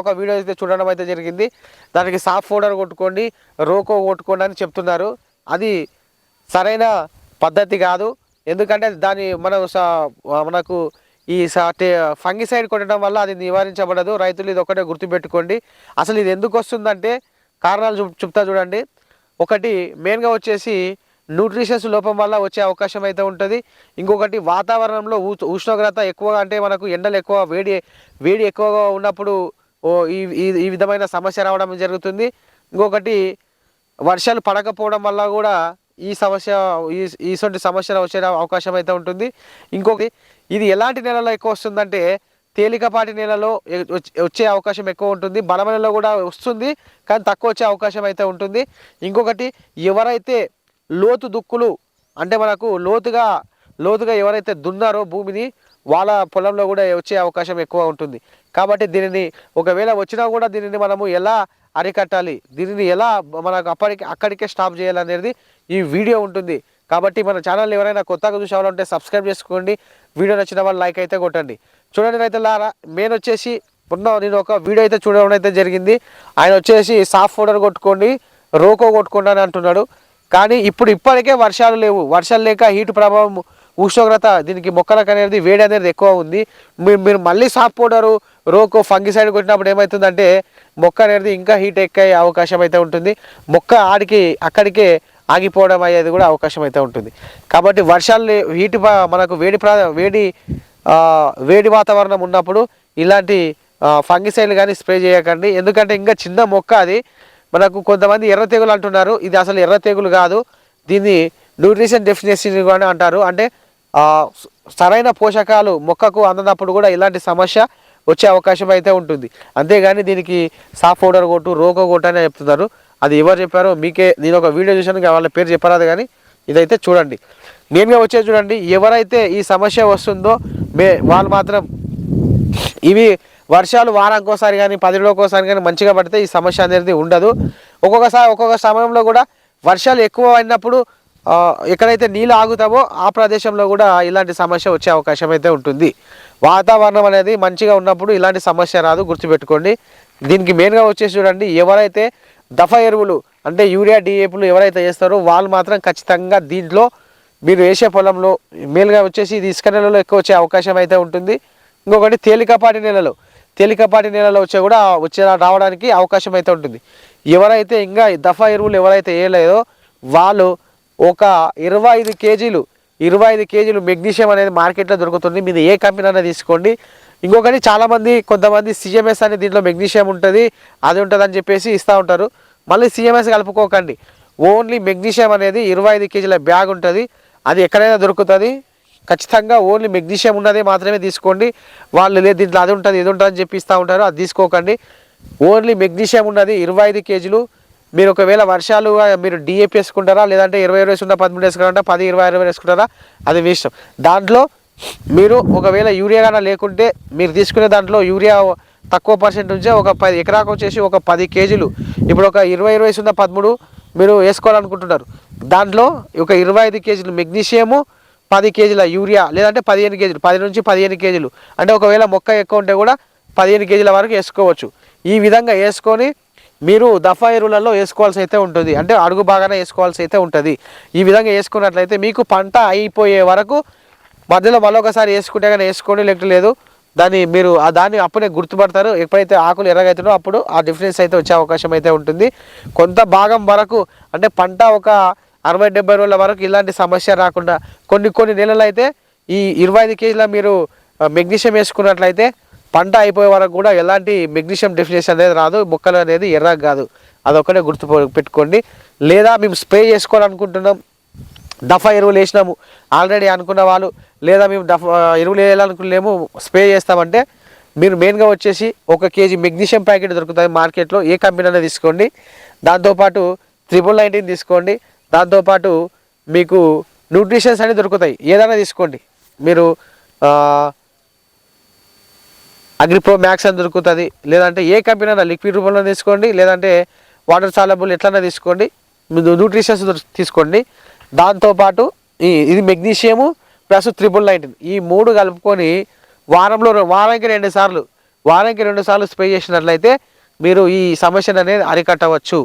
ఒక వీడియో అయితే చూడడం అయితే జరిగింది. దానికి సాఫ్ట్ ఫోడర్ కొట్టుకోండి రోకో కొట్టుకోండి అని చెప్తున్నారు. అది సరైన పద్ధతి కాదు. ఎందుకంటే దాని మనం మనకు ఈ ఫంగిసైడ్ కొట్టడం వల్ల అది నివారించబడదు. రైతులు ఇది ఒకటే గుర్తుపెట్టుకోండి. అసలు ఇది ఎందుకు వస్తుందంటే కారణాలు చూ చెప్తా చూడండి. ఒకటి మెయిన్గా వచ్చేసి న్యూట్రిషన్స్ లోపం వల్ల వచ్చే అవకాశం అయితే ఉంటుంది. ఇంకొకటి వాతావరణంలో ఉష్ణోగ్రత ఎక్కువగా అంటే మనకు ఎండలు ఎక్కువ వేడి వేడి ఎక్కువగా ఉన్నప్పుడు ఓ ఈ ఈ- ఈ విధమైన సమస్య రావడం జరుగుతుంది. ఇంకొకటి వర్షాలు పడకపోవడం వల్ల కూడా ఈ సమస్య ఈ సమస్యలు వచ్చే అవకాశం అయితే ఉంటుంది. ఇంకొకటి ఇది ఎలాంటి నెలలో ఎక్కువ వస్తుందంటే తేలికపాటి నెలలో వచ్చే- వచ్చే అవకాశం ఎక్కువ ఉంటుంది. బలమైనలో కూడా వస్తుంది కానీ తక్కువ వచ్చే అవకాశం అయితే ఉంటుంది. ఇంకొకటి ఎవరైతే లోతు దుక్కులు అంటే మనకు లోతుగా లోతుగా ఎవరైతే దున్నారో భూమిని వాళ్ళ పొలంలో కూడా వచ్చే అవకాశం ఎక్కువ ఉంటుంది. కాబట్టి దీనిని ఒకవేళ వచ్చినా కూడా దీనిని మనము ఎలా అరికట్టాలి? దీనిని ఎలా మనకు అప్పటికి అక్కడికే స్టాప్ చేయాలనేది ఈ వీడియో ఉంటుంది. కాబట్టి మన ఛానల్ ఎవరైనా కొత్తగా చూసేవాళ్ళంటే సబ్స్క్రైబ్ చేసుకోండి. వీడియో నచ్చిన వాళ్ళు లైక్ అయితే కొట్టండి. చూడండి రైతులారా మెయిన్ వచ్చేసి ఉన్న నేను ఒక వీడియో అయితే చూడడం అయితే జరిగింది. ఆయన వచ్చేసి సాఫ్ట్ ఫోడర్ కొట్టుకోండి రోకో కొట్టుకోండి అని అంటున్నాడు. కానీ ఇప్పుడు ఇప్పటికే వర్షాలు లేవు. వర్షాలు లేక హీట్ ప్రభావం ఉష్ణోగ్రత దీనికి మొక్కలకు అనేది వేడి అనేది ఎక్కువ ఉంది. మీరు మీరు మళ్ళీ సాఫ్ట్ పౌడరు రోకు ఫంగిసైడ్ కొట్టినప్పుడు ఏమవుతుందంటే మొక్క అనేది ఇంకా హీట్ ఎక్కే అవకాశం అయితే ఉంటుంది. మొక్క ఆడికి అక్కడికే ఆగిపోవడం అయ్యేది కూడా అవకాశం అయితే ఉంటుంది. కాబట్టి వర్షాలు లే- హీట్ మనకు వేడి ప్రా వేడి వేడి వాతావరణం ఉన్నప్పుడు ఇలాంటి ఫంగిసైడ్లు కానీ స్ప్రే చేయకండి. ఎందుకంటే ఇంకా చిన్న మొక్క అది మనకు కొంతమంది ఎర్ర తెగులు అంటున్నారు. ఇది అసలు ఎర్ర తెగులు కాదు. దీన్ని న్యూట్రిషన్ డెఫినేషన్ కూడా అంటారు. అంటే సరైన పోషకాలు మొక్కకు అందనప్పుడు కూడా ఇలాంటి సమస్య వచ్చే అవకాశం అయితే ఉంటుంది. అంతేగాని దీనికి సాఫ్ పౌడర్ కొట్టు రోకో కొట్టు అని చెప్తున్నారు. అది ఎవరు చెప్పారో మీకే నేను ఒక వీడియో చూశాను వాళ్ళ పేరు చెప్పరాదు కానీ ఇదైతే చూడండి. మెయిన్గా వచ్చేది చూడండి ఎవరైతే ఈ సమస్య వస్తుందో మే వాళ్ళు మాత్రం ఇవి వర్షాలు వారానికోసారి కానీ పది రోజులకోసారి కానీ మంచిగా పడితే ఈ సమస్య అనేది ఉండదు. ఒక్కొక్కసారి ఒక్కొక్క సమయంలో కూడా వర్షాలు ఎక్కువ అయినప్పుడు ఎక్కడైతే నీళ్ళు ఆగుతామో ఆ ప్రదేశంలో కూడా ఇలాంటి సమస్య వచ్చే అవకాశం అయితే ఉంటుంది. వాతావరణం అనేది మంచిగా ఉన్నప్పుడు ఇలాంటి సమస్య రాదు గుర్తుపెట్టుకోండి. దీనికి మెయిన్గా వచ్చేసి చూడండి ఎవరైతే దఫా ఎరువులు అంటే యూరియా డిఏపులు ఎవరైతే వేస్తారో వాళ్ళు మాత్రం ఖచ్చితంగా దీంట్లో మీరు వేసే పొలంలో మేలుగా వచ్చేసి ఇది ఇసుక నెలలో ఎక్కువ వచ్చే అవకాశం అయితే ఉంటుంది. ఇంకొకటి తేలికపాటి నెలలో తేలికపాటి నెలలో వచ్చే కూడా వచ్చే రావడానికి అవకాశం అయితే ఉంటుంది. ఎవరైతే ఇంకా దఫా ఎరువులు ఎవరైతే వేయలేదో వాళ్ళు ఒక ఇరవై ఐదు కేజీలు ఇరవై ఐదు కేజీలు మెగ్నీషియం అనేది మార్కెట్లో దొరుకుతుంది. మీరు ఏ కంపెనీ అయినా తీసుకోండి. ఇంకొకటి చాలామంది కొంతమంది సిఎంఎస్ అనే దీంట్లో మెగ్నీషియం ఉంటుంది అది ఉంటుంది అని చెప్పేసి ఇస్తూ ఉంటారు. మళ్ళీ సిఎంఎస్ కలుపుకోకండి. ఓన్లీ మెగ్నీషియం అనేది ఇరవై ఐదు కేజీల బ్యాగ్ ఉంటుంది. అది ఎక్కడైనా దొరుకుతుంది. ఖచ్చితంగా ఓన్లీ మెగ్నీషియం ఉన్నదే మాత్రమే తీసుకోండి. వాళ్ళు లేదు దీంట్లో అది ఉంటుంది ఇది ఉంటుంది అని చెప్పి ఇస్తూ ఉంటారు. అది తీసుకోకండి. ఓన్లీ మెగ్నీషియం ఉన్నది ఇరవై ఐదు కేజీలు మీరు ఒకవేళ వర్షాలు మీరు డిఏపి వేసుకుంటారా? లేదంటే ఇరవై ఇరవై వేసుకుంటారా పదమూడు వేసుకుంటారా పది ఇరవై ఇరవై వేసుకుంటారా? అది మీ ఇష్టం. దాంట్లో మీరు ఒకవేళ యూరియా కానీ లేకుంటే మీరు తీసుకునే దాంట్లో యూరియా తక్కువ పర్సెంట్ ఉంచే ఒక పది ఎకరాకు వచ్చేసి ఒక పది కేజీలు. ఇప్పుడు ఒక ఇరవై ఇరవై సున్నా పదమూడు మీరు వేసుకోవాలనుకుంటున్నారు. దాంట్లో ఒక ఇరవై ఐదు కేజీలు మెగ్నీషియము పది కేజీల యూరియా లేదంటే పదిహేను కేజీలు పది నుంచి పదిహేను కేజీలు. అంటే ఒకవేళ మొక్క ఎక్కువ ఉంటే కూడా పదిహేను కేజీల వరకు వేసుకోవచ్చు. ఈ విధంగా వేసుకొని మీరు దఫా ఎరువులలో వేసుకోవాల్సి అయితే ఉంటుంది. అంటే అడుగు బాగానే వేసుకోవాల్సి అయితే ఉంటుంది. ఈ విధంగా వేసుకున్నట్లయితే మీకు పంట అయిపోయే వరకు మధ్యలో మళ్ళొకసారి వేసుకుంటే కానీ వేసుకోండి లేకపోతే లేదు. దాన్ని మీరు ఆ దాన్ని అప్పుడే గుర్తుపడతారు. ఎప్పుడైతే ఆకులు ఎర్రగవుతుందో అప్పుడు ఆ డిఫరెన్స్ అయితే వచ్చే అవకాశం అయితే ఉంటుంది. కొంత భాగం వరకు అంటే పంట ఒక అరవై డెబ్బై రోజుల వరకు ఇలాంటి సమస్య రాకుండా కొన్ని కొన్ని నెలలు అయితే ఈ ఇరవై ఐదు కేజీల మీరు మెగ్నీషియం వేసుకున్నట్లయితే పంట అయిపోయే వరకు కూడా ఎలాంటి మెగ్నీషియం డెఫినేషన్ అనేది రాదు మొక్కలు అనేది ఎర్రగా కాదు. అదొక్కటే గుర్తు పెట్టుకోండి. లేదా మేము స్ప్రే చేసుకోవాలనుకుంటున్నాం దఫా ఎరువులు వేసినాము ఆల్రెడీ అనుకున్న వాళ్ళు లేదా మేము దఫా ఎరువులు వేయాలనుకున్నాము స్ప్రే చేస్తామంటే మీరు మెయిన్గా వచ్చేసి ఒక కేజీ మెగ్నీషియం ప్యాకెట్ దొరుకుతుంది మార్కెట్లో ఏ కంపెనీ అనేది తీసుకోండి దాంతోపాటు త్రిబుల్ నైన్టీన్ తీసుకోండి. దాంతోపాటు మీకు న్యూట్రిషన్స్ అనేవి దొరుకుతాయి ఏదైనా తీసుకోండి. మీరు అగ్రిప్రో మ్యాక్స్ అని దొరుకుతుంది. లేదంటే ఏ కంపెనీ అయినా లిక్విడ్ రూపంలో తీసుకోండి లేదంటే వాటర్ సాలబుల్ ఎట్లన్నా తీసుకోండి మీరు న్యూట్రిషన్స్ తీసుకోండి. దాంతోపాటు ఈ ఇది మెగ్నీషియము ప్లస్ త్రిబుల్ నైన్టీన్. ఈ మూడు కలుపుకొని వారంలో వారానికి రెండు సార్లు వారానికి రెండు సార్లు స్ప్రే చేసినట్లయితే మీరు ఈ సమస్యను అనేది అరికట్టవచ్చు.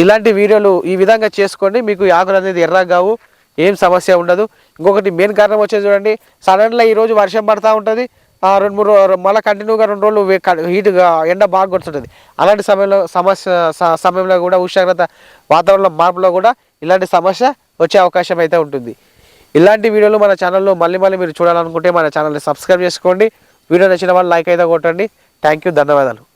ఇలాంటి వీడియోలు ఈ విధంగా చేసుకోండి. మీకు ఆకులు అనేది ఎర్రగా కావు ఏం సమస్య ఉండదు. ఇంకొకటి మెయిన్ కారణం వచ్చేది చూడండి. సడన్గా ఈరోజు వర్షం పడతా ఉంటుంది. రెండు మూడు మళ్ళీ కంటిన్యూగా రెండు రోజులు హీట్గా ఎండ బాగా కొడుతుంటుంది. అలాంటి సమయంలో సమస్య స- సమయంలో కూడా ఉష్ణోగ్రత వాతావరణ మార్పులో కూడా ఇలాంటి సమస్య వచ్చే అవకాశం అయితే ఉంటుంది. ఇలాంటి వీడియోలు మన ఛానల్లో మళ్ళీ మళ్ళీ మీరు చూడాలనుకుంటే మన ఛానల్ని సబ్స్క్రైబ్ చేసుకోండి. వీడియో నచ్చిన వాళ్ళు లైక్ అయితే కొట్టండి. థ్యాంక్ యూ ధన్యవాదాలు.